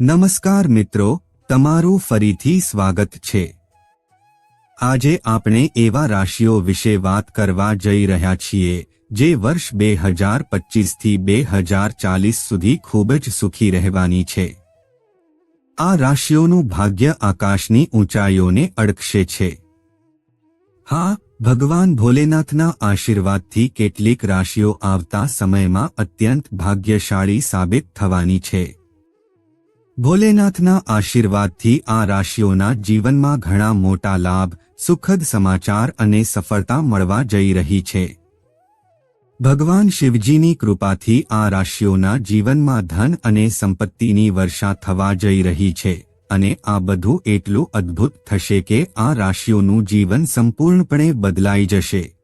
નમસ્કાર મિત્રો, તમારું ફરીથી સ્વાગત છે. આજે આપણે એવા રાશિઓ વિશે વાત કરવા જઈ રહ્યા છીએ, જે વર્ષ બે હજાર પચીસથી બે હજાર ચાલીસ સુધી ખૂબ જ સુખી રહેવાની છે. આ રાશિઓનું ભાગ્ય આકાશની ઊંચાઈઓને અડકશે છે. હા, ભગવાન ભોલેનાથના આશીર્વાદથી કેટલીક રાશિઓ આવતા સમયમાં અત્યંત ભાગ્યશાળી સાબિત થવાની છે. ભોલેનાથના આશીર્વાદથી આ રાશિઓના જીવનમાં ઘણા મોટા લાભ, સુખદ સમાચાર અને સફળતા મળવા જઈ રહી છે. ભગવાન શિવજીની કૃપાથી આ રાશિઓના જીવનમાં ધન અને સંપત્તિની વર્ષા થવા જઈ રહી છે અને આ બધું એટલું અદ્ભુત થશે કે આ રાશિઓનું જીવન સંપૂર્ણપણે બદલાઈ જશે.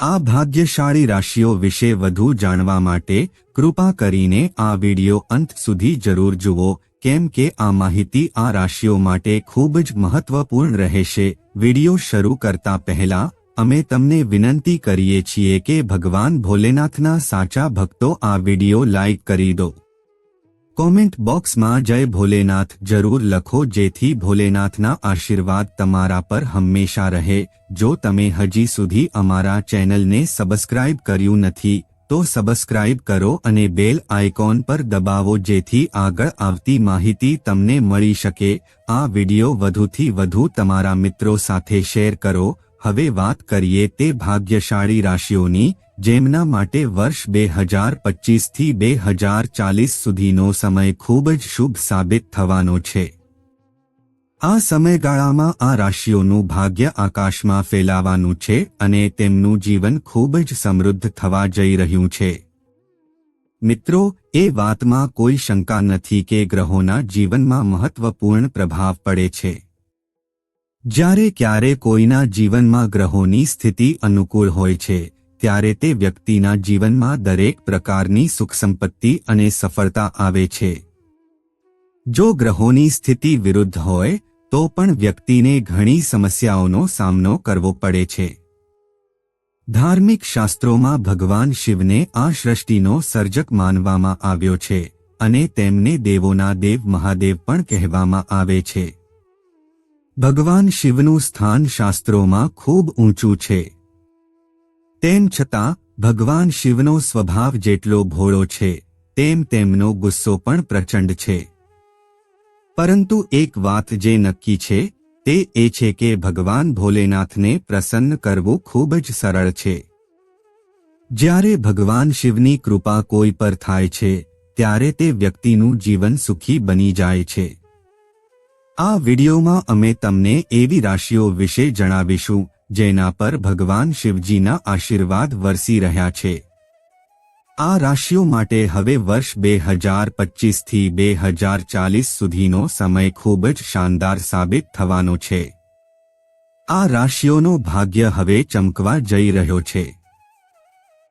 આ ભાગ્યશાળી રાશિઓ વિશે વધુ જાણવા માટે કૃપા કરીને આ વિડિયો અંત સુધી જરૂર જુઓ, કેમ કે આ માહિતી આ રાશિઓ માટે ખૂબ જ મહત્વપૂર્ણ રહેશે. વિડિયો શરૂ કરતા પહેલા, અમે તમને વિનંતી કરીએ છીએ કે ભગવાન ભોલેનાથના સાચા ભક્તો આ વિડિયો લાઇક કરી દો. કોમેન્ટ બોક્સમાં જય ભોલેનાથ જરૂર લખો જેથી ભોલેનાથના આશીર્વાદ તમારા પર હંમેશા રહે. જો તમે હજી સુધી અમારા ચેનલને સબસ્ક્રાઇબ કર્યું નથી, તો સબસ્ક્રાઇબ કરો અને બેલ આઇકોન પર દબાવો જેથી આગળ આવતી માહિતી તમને મળી શકે. આ વિડિયો વધુથી વધુ તમારા મિત્રો સાથે શેર કરો. હવે વાત કરીએ તે ભાગ્યશાળી રાશિઓની. જેમના માટે વર્ષ બે હજાર પચીસથી બે હજાર ચાલીસ સુધીનો સમય ખૂબ જ શુભ સાબિત થવાનો છે. આ સમયગાળામાં આ રાશિઓનું ભાગ્ય આકાશમાં ફેલાવાનું છે અને તેમનું જીવન ખૂબ જ સમૃદ્ધ થવા જઈ રહ્યું છે. મિત્રો, એ વાતમાં કોઈ શંકા નથી કે ગ્રહોના જીવનમાં મહત્વપૂર્ણ પ્રભાવ પડે છે. જ્યારે ક્યારે કોઈના જીવનમાં ગ્રહોની સ્થિતિ અનુકૂળ હોય છે ત્યારે તે વ્યક્તિના જીવનમાં દરેક પ્રકારની સુખ સંપત્તિ અને સફળતા આવે છે. જો ગ્રહોની સ્થિતિ વિરુદ્ધ હોય, તો પણ વ્યક્તિને ઘણી સમસ્યાઓનો સામનો કરવો પડે છે. ધાર્મિક શાસ્ત્રોમાં ભગવાન શિવને આ સૃષ્ટિનો સર્જક માનવામાં આવ્યો છે અને તેમને દેવોના દેવ મહાદેવ પણ કહેવામાં આવે છે. ભગવાન શિવનું સ્થાન શાસ્ત્રોમાં ખૂબ ઊંચું છે. તેમ છતાં, ભગવાન શિવનો સ્વભાવ જેટલો ભોળો છે, તેમ તેમનો ગુસ્સો પણ પ્રચંડ છે. પરંતુ એક વાત જે નક્કી છે, તે એ છે કે ભગવાન ભોલેનાથને પ્રસન્ન કરવું ખૂબ જ સરળ છે. જ્યારે ભગવાન શિવની કૃપા કોઈ પર થાય છે, ત્યારે તે વ્યક્તિનું જીવન સુખી બની જાય છે. આ વિડિયોમાં અમે તમને એવી રાશિઓ વિશે જણાવીશું જેના પર ભગવાન શિવજીના આશીર્વાદ વરસી રહ્યા છે. આ રાશિઓ માટે હવે વર્ષ બે હજાર પચીસથી બે હજાર ચાલીસ સુધીનો સમય ખૂબ જ શાનદાર સાબિત થવાનો છે. આ રાશિઓનો ભાગ્ય હવે ચમકવા જઈ રહ્યો છે.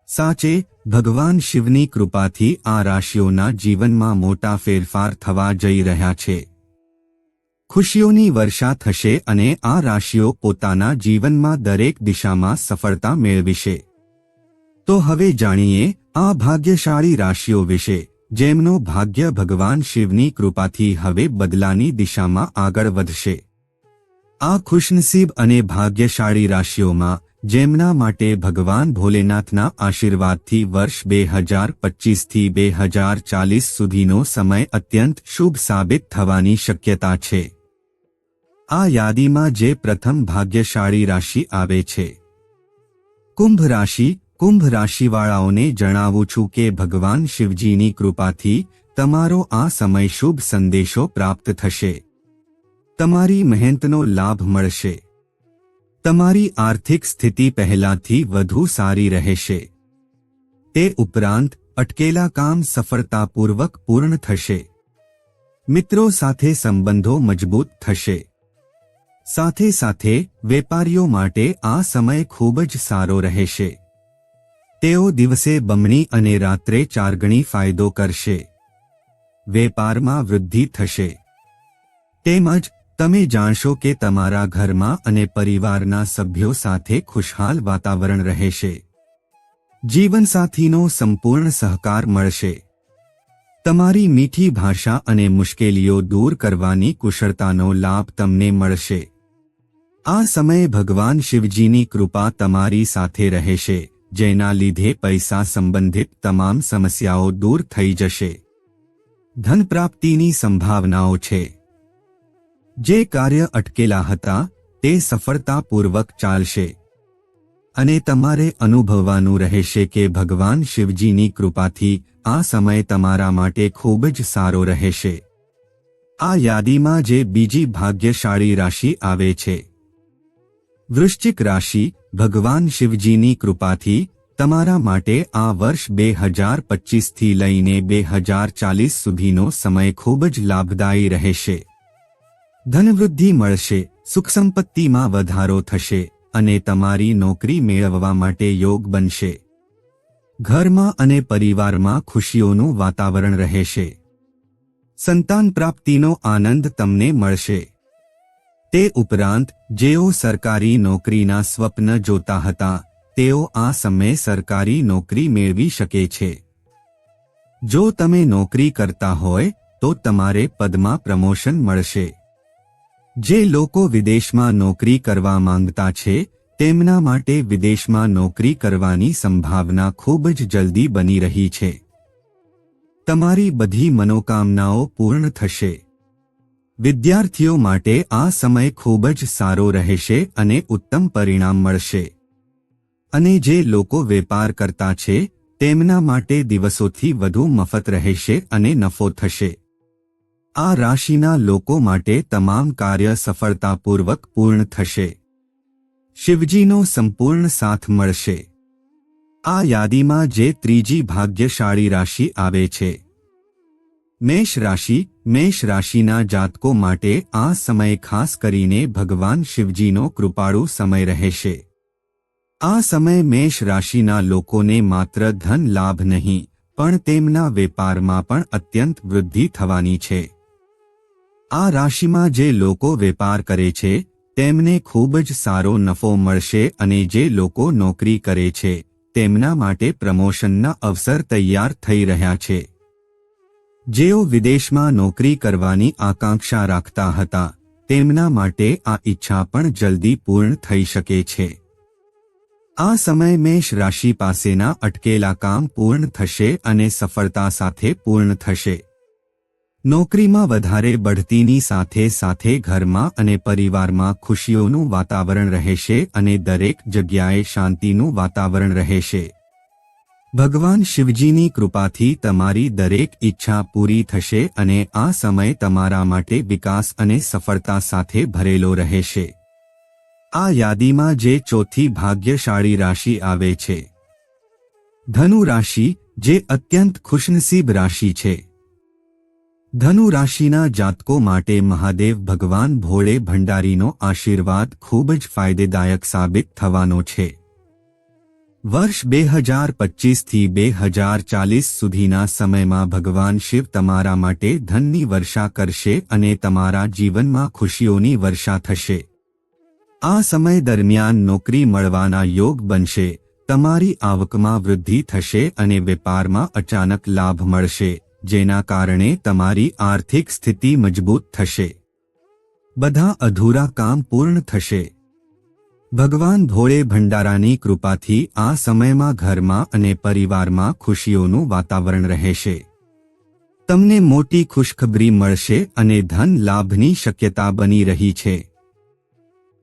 સાચે, ભગવાન શિવની કૃપાથી આ રાશિઓના જીવનમાં મોટા ફેરફાર થવા જઈ રહ્યા છે. ખુશીઓની વર્ષા થશે અને આ રાશિઓ પોતાના જીવનમાં દરેક દિશામાં સફળતા મેળવીશે. તો હવે જાણીએ આ ભાગ્યશાળી રાશિઓ વિશે, જેમનો ભાગ્ય ભગવાન શિવની કૃપાથી હવે બદલાની દિશામાં આગળ વધશે. આ ખુશનસીબ અને ભાગ્યશાળી રાશિઓમાં, જેમના માટે ભગવાન ભોલેનાથના આશીર્વાદથી વર્ષ બે હજાર પચીસથી બે હજાર ચાલીસ સુધીનો સમય અત્યંત શુભ સાબિત થવાની શક્યતા છે. આ યાદીમાં જે પ્રથમ ભાગ્યશાળી રાશિ આવે છે. કુંભ રાશિ, કુંભ રાશિવાળાઓને જણાવું છું કે ભગવાન શિવજીની કૃપાથી તમારો આ સમય શુભ સંદેશો પ્રાપ્ત થશે. તમારી મહેનતનો લાભ મળશે. તમારી આર્થિક સ્થિતિ પહેલાથી વધુ સારી રહેશે. તે ઉપરાંત, અટકેલા કામ સફળતાપૂર્વક પૂર્ણ થશે. મિત્રો સાથે સંબંધો મજબૂત થશે. સાથે સાથે વેપારીઓ માટે આ સમય ખૂબ જ સારો રહેશે. તેઓ દિવસે બમણી અને રાત્રે ચારગણી ફાયદો કરશે. વેપારમાં વૃદ્ધિ થશે. તેમજ તમે જાણશો કે તમારા ઘરમાં અને પરિવારના સભ્યો સાથે ખુશહાલ વાતાવરણ રહેશે. જીવનસાથીનો સંપૂર્ણ સહકાર મળશે. તમારી મીઠી ભાષા અને મુશ્કેલીઓ દૂર કરવાની કુશળતાનો લાભ તમને મળશે. આ સમયે ભગવાન શિવજીની કૃપા તમારી સાથે રહેશે, જેના લીધે પૈસા સંબંધિત તમામ સમસ્યાઓ દૂર થઈ જશે. ધન પ્રાપ્તિની સંભાવનાઓ છે. જે કાર્ય અટકેલા હતા, તે સફળતાપૂર્વક ચાલશે. અને તમારે અનુભવવાનું રહેશે કે ભગવાન શિવજીની કૃપાથી આ સમય તમારા માટે ખૂબ જ સારો રહેશે. આ યાદીમાં જે બીજી ભાગ્યશાળી રાશિ આવે છે. વૃશ્ચિક રાશિ, ભગવાન શિવજીની કૃપાથી તમારા માટે આ વર્ષ બે હજાર પચીસથી લઈને બે હજાર ચાલીસ સુધીનો સમય ખૂબ જ લાભદાયી રહેશે. ધનવૃદ્ધિ મળશે સુખ સંપત્તિમાં વધારો થશે અને તમારી નોકરી મેળવવા માટે યોગ બનશે. ઘરમાં અને પરિવારમાં ખુશીઓનું વાતાવરણ રહેશે. સંતાન પ્રાપ્તિનો આનંદ તમને મળશે. તે ઉપરાંત, જેઓ સરકારી નોકરીના સ્વપ્ન જોતા હતા, તેઓ આ સમયે સરકારી નોકરી મેળવી શકે છે. જો તમે નોકરી કરતા હોય, તો તમારે પદમાં પ્રમોશન મળશે. જે લોકો વિદેશમાં નોકરી કરવા માંગતા છે, તેમના માટે વિદેશમાં નોકરી કરવાની સંભાવના ખૂબ જ જલ્દી બની રહી છે. તમારી બધી મનોકામનાઓ પૂર્ણ થશે. વિદ્યાર્થીઓ માટે આ સમય ખૂબ જ સારો રહેશે અને ઉત્તમ પરિણામ મળશે. અને જે લોકો વેપાર કરતા છે, તેમના માટે દિવસોથી વધુ મફત રહેશે અને નફો થશે. આ રાશિના લોકો માટે તમામ કાર્ય સફળતાપૂર્વક પૂર્ણ થશે. શિવજીનો સંપૂર્ણ સાથ મળશે. આ યાદીમાં જે ત્રીજી ભાગ્યશાળી રાશિ આવે છે મેષ રાશિ, મેષ રાશિના જાતકો માટે આ સમય ખાસ કરીને ભગવાન શિવજીનો કૃપાળુ સમય રહેશે. આ સમય મેષ રાશિના લોકોને માત્ર ધન લાભ નહીં, પણ તેમના વેપારમાં પણ અત્યંત વૃદ્ધિ થવાની છે. આ રાશિમાં જે લોકો વેપાર કરે છે, તેમને ખૂબ જ સારો નફો મળશે અને જે લોકો નોકરી કરે છે, તેમના માટે પ્રમોશનના અવસર તૈયાર થઈ રહ્યા છે. જેઓ વિદેશમાં નોકરી કરવાની આકાંક્ષા રાખતા હતા, તેમના માટે આ ઈચ્છા પણ જલ્દી પૂર્ણ થઈ શકે છે. આ સમય મેષ રાશિ પાસેના અટકેલા કામ પૂર્ણ થશે અને સફળતા સાથે પૂર્ણ થશે. નોકરીમાં વધારે બઢતીની સાથે સાથે ઘરમાં અને પરિવારમાં ખુશીઓનું વાતાવરણ રહેશે અને દરેક જગ્યાએ શાંતિનું વાતાવરણ રહેશે. ભગવાન શિવજીની કૃપાથી તમારી દરેક ઈચ્છા પૂરી થશે અને આ સમય તમારા માટે વિકાસ અને સફળતા સાથે ભરેલો રહેશે. આ યાદીમાં જે ચોથી ભાગ્યશાળી રાશિ આવે છે. ધનુ રાશિ, જે અત્યંત ખુશનસીબ રાશિ છે. ધનુ રાશિના જાતકો માટે મહાદેવ ભગવાન ભોળે ભંડારીનો આશીર્વાદ ખૂબ જ ફાયદેદાયક સાબિત થવાનો છે. વર્ષ બે હજાર પચીસથી બે હજાર ચાલીસ સુધીના સમયમાં ભગવાન શિવ તમારા માટે ધનની વર્ષા કરશે અને તમારા જીવનમાં ખુશીઓની વર્ષા થશે. આ સમય દરમિયાન નોકરી મળવાના યોગ બનશે, તમારી આવકમાં વૃદ્ધિ થશે અને વેપારમાં અચાનક લાભ મળશે, જેના કારણે તમારી આર્થિક સ્થિતિ મજબૂત થશે. બધા અધૂરા કામ પૂર્ણ થશે. ભગવાન ભોળે ભંડારાની કૃપાથી આ સમયમાં ઘરમાં અને પરિવારમાં ખુશીઓનું વાતાવરણ રહેશે. તમને મોટી ખુશખબરી મળશે અને ધન લાભની શક્યતા બની રહી છે.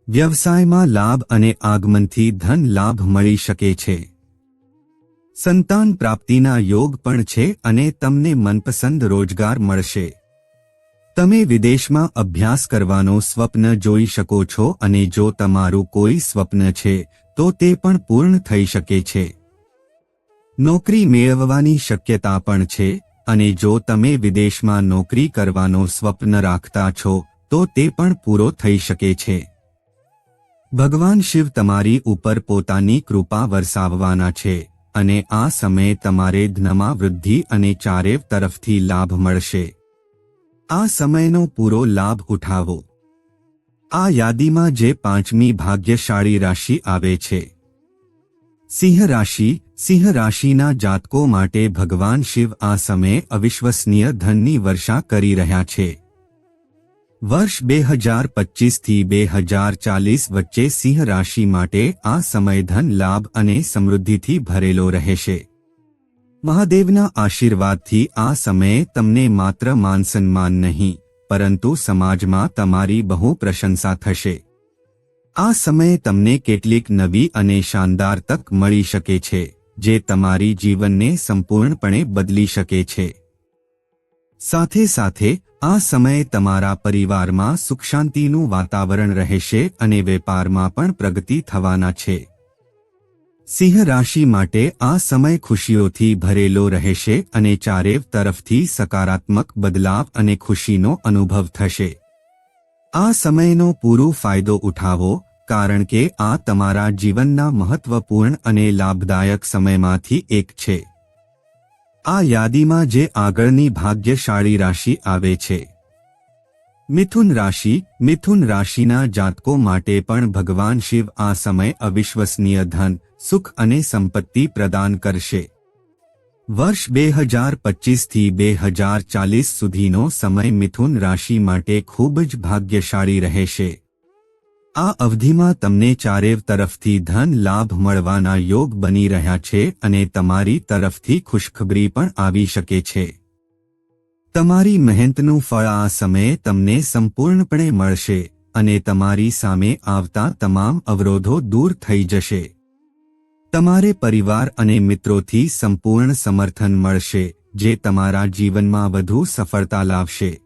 વ્યવસાયમાં લાભ અને આગમનથી ધન લાભ મળી શકે છે. સંતાન પ્રાપ્તિના યોગ પણ છે અને તમને મનપસંદ રોજગાર મળશે. તમે વિદેશમાં અભ્યાસ કરવાનો સ્વપ્ન જોઈ શકો છો અને જો તમારું કોઈ સ્વપ્ન છે, તો તે પણ પૂર્ણ થઈ શકે છે. નોકરી મેળવવાની શક્યતા પણ છે, અને જો તમે વિદેશમાં નોકરી કરવાનો સ્વપ્ન રાખતા છો, તો તે પણ પૂરો થઈ શકે છે. ભગવાન શિવ તમારી ઉપર પોતાની કૃપા વરસાવવાના છે, અને આ સમયે તમારે ધનમાં વૃદ્ધિ અને ચારેવ તરફથી લાભ મળશે. આ સમયનો પૂરો લાભ ઉઠાવો. આ યાદીમાં જે પાંચમી ભાગ્યશાળી રાશિ આવે છે. સિંહ રાશિ, સિંહ રાશિના જાતકો માટે ભગવાન શિવ આ સમયે અવિશ્વસનીય ધનની વર્ષા કરી રહ્યા છે. વર્ષ બે હજાર પચીસથી બે હજાર ચાલીસ વચ્ચે સિંહ રાશિ માટે આ સમય ધન લાભ અને સમૃદ્ધિથી ભરેલો રહેશે. મહાદેવના આશીર્વાદથી આ સમયે તમને માત્ર માન સન્માન નહીં, પરંતુ સમાજમાં તમારી બહુ પ્રશંસા થશે. આ સમયે તમને કેટલીક નવી અને શાનદાર તક મળી શકે છે, જે તમારી જીવનને સંપૂર્ણપણે બદલી શકે છે. સાથે સાથે, આ સમયે તમારા પરિવારમાં સુખ શાંતિનું વાતાવરણ રહેશે અને વેપારમાં પણ પ્રગતિ થવાના છે. સિંહ રાશિ માટે આ સમય ખુશીઓથી ભરેલો રહેશે અને ચારેવ તરફથી સકારાત્મક બદલાવ અને ખુશીનો અનુભવ થશે. આ સમયનો પૂરો ફાયદો ઉઠાવો, કારણ કે આ તમારા જીવનના મહત્વપૂર્ણ અને લાભદાયક સમયમાંથી એક છે. આ યાદીમાં જે આગળની ભાગ્યશાળી રાશિ આવે છે. મિથુન રાશિ, મિથુન રાશિના જાતકો માટે પણ ભગવાન શિવ આ સમય અવિશ્વસનીય ધન, સુખ અને સંપત્તિ પ્રદાન કરશે. વર્ષ બે હજાર પચીસથી બે હજાર ચાલીસ સુધીનો સમય મિથુન રાશિ માટે ખૂબ જ ભાગ્યશાળી રહેશે. આ અવધિમાં તમને ચારેવ તરફથી ધન લાભ મળવાના યોગ બની રહ્યા છે અને તમારી તરફથી ખુશખબરી પણ આવી શકે છે. તમારી મહેનતનું ફળ આ સમયે તમને સંપૂર્ણપણે મળશે અને તમારી સામે આવતા તમામ અવરોધો દૂર થઈ જશે. તમારે પરિવાર અને મિત્રોથી સંપૂર્ણ સમર્થન મળશે, જે તમારા જીવનમાં વધુ સફળતા લાવશે.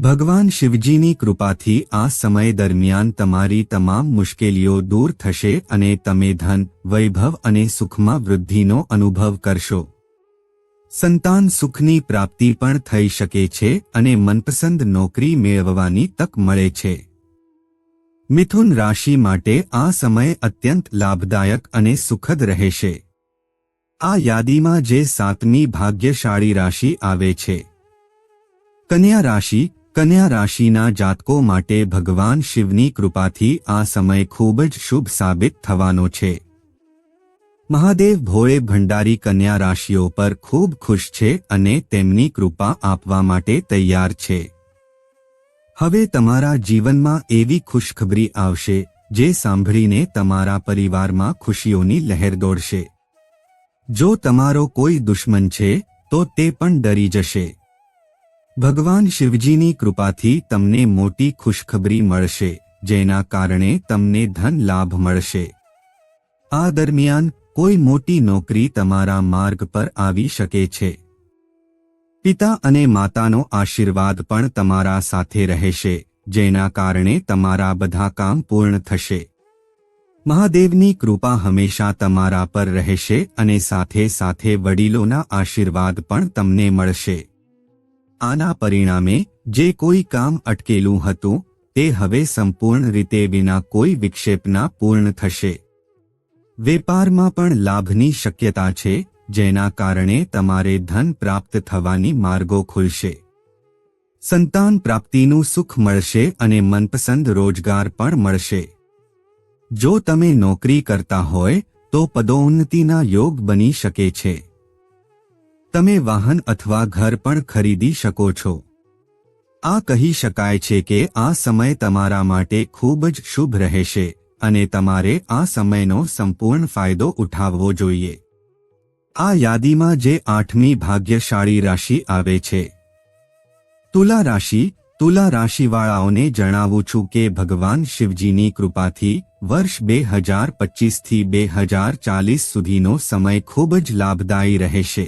ભગવાન શિવજીની કૃપાથી આ સમય દરમિયાન તમારી તમામ મુશ્કેલીઓ દૂર થશે અને તમે ધન, વૈભવ અને સુખમાં વૃદ્ધિનો અનુભવ કરશો. સંતાન સુખની પ્રાપ્તિ પણ થઈ શકે છે અને મનપસંદ નોકરી મેળવવાની તક મળે છે. મિથુન રાશિ માટે આ સમય અત્યંત લાભદાયક અને સુખદ રહેશે. આ યાદીમાં જે સાતમી ભાગ્યશાળી રાશિ આવે છે. કન્યા રાશિ, કન્યા રાશિના જાતકો માટે ભગવાન શિવની કૃપાથી આ સમય ખૂબ જ શુભ સાબિત થવાનો છે. મહાદેવ ભોળે ભંડારી કન્યા રાશિઓ પર ખૂબ ખુશ છે અને તેમની કૃપા આપવા માટે તૈયાર છે. હવે તમારા જીવનમાં એવી ખુશખબરી આવશે, જે સાંભળીને તમારા પરિવારમાં ખુશીઓની લહેર દોડશે. જો તમારો કોઈ દુશ્મન છે, તો તે પણ ડરી જશે. ભગવાન શિવજીની કૃપાથી તમને મોટી ખુશખબરી મળશે, જેના કારણે તમને ધન લાભ મળશે. આ દરમિયાન કોઈ મોટી નોકરી તમારા માર્ગ પર આવી શકે છે. પિતા અને માતાનો આશીર્વાદ પણ તમારા સાથે રહેશે, જેના કારણે તમારા બધા કામ પૂર્ણ થશે. મહાદેવની કૃપા હંમેશા તમારા પર રહેશે અને સાથે સાથે વડીલોના આશીર્વાદ પણ તમને મળશે. આના પરિણામે, જે કોઈ કામ અટકેલું હતું, તે હવે સંપૂર્ણ રીતે વિના કોઈ વિક્ષેપના પૂર્ણ થશે. વેપારમાં પણ લાભની શક્યતા છે, જેના કારણે તમારે ધન પ્રાપ્ત થવાની માર્ગો ખુલશે. સંતાન પ્રાપ્તિનું સુખ મળશે અને મનપસંદ રોજગાર પણ મળશે. જો તમે નોકરી કરતા હોય, તો પદોન્નતિના યોગ બની શકે છે. તમે વાહન અથવા ઘર પણ ખરીદી શકો છો. આ કહી શકાય છે કે આ સમય તમારા માટે ખૂબ જ શુભ રહેશે. અને તમારે આ સમયનો સંપૂર્ણ ફાયદો ઉઠાવવો જોઈએ. આ યાદીમાં જે આઠમી ભાગ્યશાળી રાશિ આવે છે. તુલા રાશિ, તુલા રાશિવાળાઓને જણાવું છું કે ભગવાન શિવજીની કૃપાથી વર્ષ બે હજાર પચીસથી બે હજાર ચાલીસ સુધીનો સમય ખૂબ જ લાભદાયી રહેશે.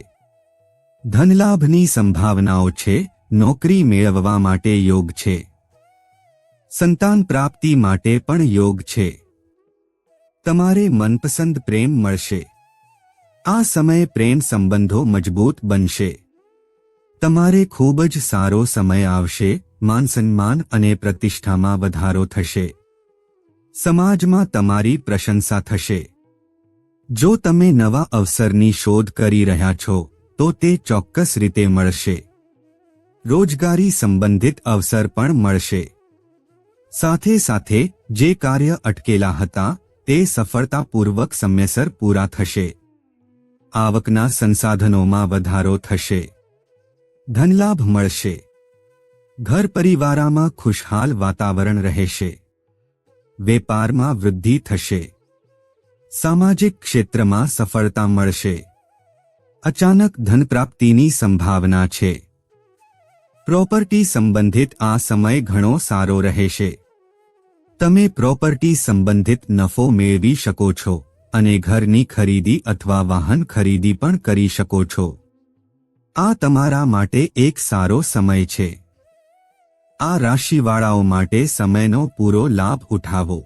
ધનલાભની સંભાવનાઓ છે, નોકરી મેળવવા માટે યોગ છે. સંતાન પ્રાપ્તિ માટે પણ યોગ છે. તમારે મનપસંદ પ્રેમ મળશે. આ સમયે પ્રેમ સંબંધો મજબૂત બનશે. તમારે ખૂબ જ સારો સમય આવશે, માન સન્માન અને પ્રતિષ્ઠામાં વધારો થશે. સમાજમાં તમારી પ્રશંસા થશે. જો તમે નવા અવસરની શોધ કરી રહ્યા છો, તો તે ચોક્કસ રીતે મળશે. રોજગારી સંબંધિત અવસર પણ મળશે. સાથે સાથે જે કાર્ય અટકેલા હતા તે સફળતાપૂર્વક સમયસર પૂરા થશે. આવકના સંસાધનોમાં વધારો થશે. ધનલાભ મળશે. ઘર પરિવારમાં ખુશહાલ વાતાવરણ રહેશે. વેપારમાં વૃદ્ધિ થશે. સામાજિક ક્ષેત્રમાં સફળતા મળશે. અચાનક ધન પ્રાપ્તિની સંભાવના છે. પ્રોપર્ટી સંબંધિત આ સમય ઘણો સારો રહેશે. તમે પ્રોપર્ટી સંબંધિત નફો મેળવી શકો છો અને ઘરની ખરીદી અથવા વાહન ખરીદી પણ કરી શકો છો. આ તમારા માટે એક સારો સમય છે. આ રાશિવાળાઓ માટે સમયનો પૂરો લાભ ઉઠાવો.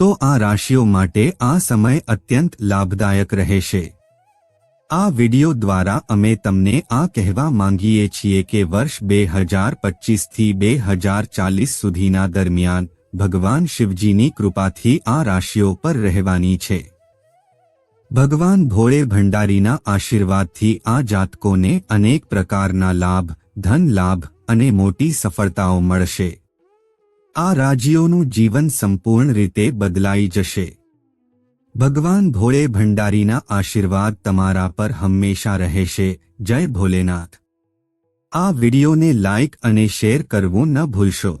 તો આ રાશિઓ માટે આ સમય અત્યંત લાભદાયક રહેશે. આ વિડિયો દ્વારા અમે તમને આ કહેવા માંગીએ છીએ કે વર્ષ બે હજાર પચીસથી બે હજાર ચાલીસ સુધીના દરમિયાન ભગવાન શિવજીની કૃપાથી આ રાશિઓ પર રહેવાની છે. ભગવાન ભોળે ભંડારીના આશીર્વાદથી આ જાતકોને અનેક પ્રકારના લાભ, ધન લાભ અને મોટી સફળતાઓ મળશે. આ રાજીઓનું જીવન સંપૂર્ણ રીતે બદલાઈ જશે. ભગવાન ભોળે ભંડારીના આશીર્વાદ તમારા પર હંમેશા રહેશે. જય ભોલેનાથ. આ વિડિયોને લાઇક અને શેર કરવું ન ભૂલશો.